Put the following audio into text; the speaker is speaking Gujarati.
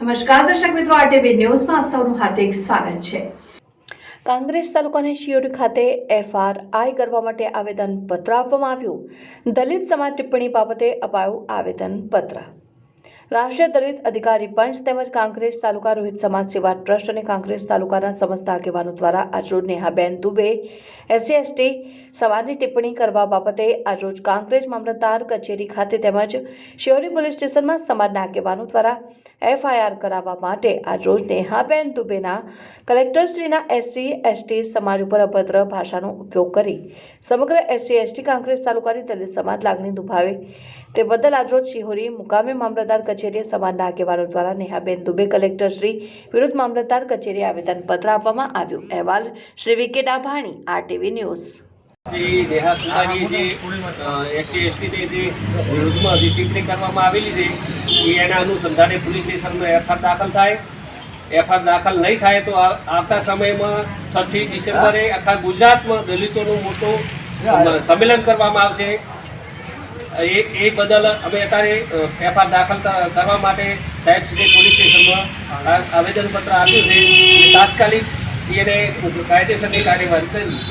નમસ્કાર દર્શક મિત્રો આરટીવી ન્યૂઝમાં આપ સૌનું હાર્દિક સ્વાગત છે. કાંગ્રેસ તાલુકાના શિયોરી ખાતે એફઆરઆઈ કરવા માટે આવેદન પત્ર આપવામાં આવ્યું. દલિત સમાજ ટિપ્પણી બાબતે અપાયું આવેદન પત્ર રાષ્ટ્રીય દલિત અધિકારી પંચ તેમજ કાંગ્રેસ તાલુકા રોહિત સમાજ સેવા ટ્રસ્ટ અને કાંગ્રેસ તાલુકાના સમસ્ત આગેવાનો દ્વારા આજરોજ નેહાબેન દુબે, એસસી, એસટી સમાજની ટિપ્પણી કરવા બાબતે આજરોજ કાંગ્રેસ મામલતદાર કચેરી ખાતે તેમજ શિહોરી પોલીસ સ્ટેશનમાં સમાજના આગેવાનો દ્વારા એફઆઈઆર કરાવવા માટે આજરોજ નેહાબેન દુબેના કલેક્ટરશ્રીના એસસી, એસટી સમાજ ઉપર અભદ્ર ભાષાનો ઉપયોગ કરી સમગ્ર એસસી, એસટી કાંગ્રેસ તાલુકાની દલિત સમાજ લાગણી દુભાવે. તે બદલ આજરોજ શિહોરી મુકામે મામલતદાર કચેરીએ સમાજના આગેવાનો દ્વારા નેહાબેન દુબે કલેક્ટરશ્રી વિરુદ્ધ મામલતદાર કચેરીએ આવેદનપત્ર આપવામાં આવ્યું. અહેવાલ Shri V K Dabhani, RTV news. દાખલ થાય. એફઆર દાખલ નહીં થાય તો આવતા સમયમાં છઠ્ઠી ડિસેમ્બરે આખા ગુજરાતમાં દલિતોનું મોટું સંમેલન કરવામાં આવશે. એ એ બદલ અમે અત્યારે એફઆઈઆર દાખલ કરવા માટે સાહેબ શ્રી પોલીસ સ્ટેશનમાં આવેદનપત્ર આપ્યું છે. તાત્કાલિક એને કાયદેસરની કાર્યવાહી કરવી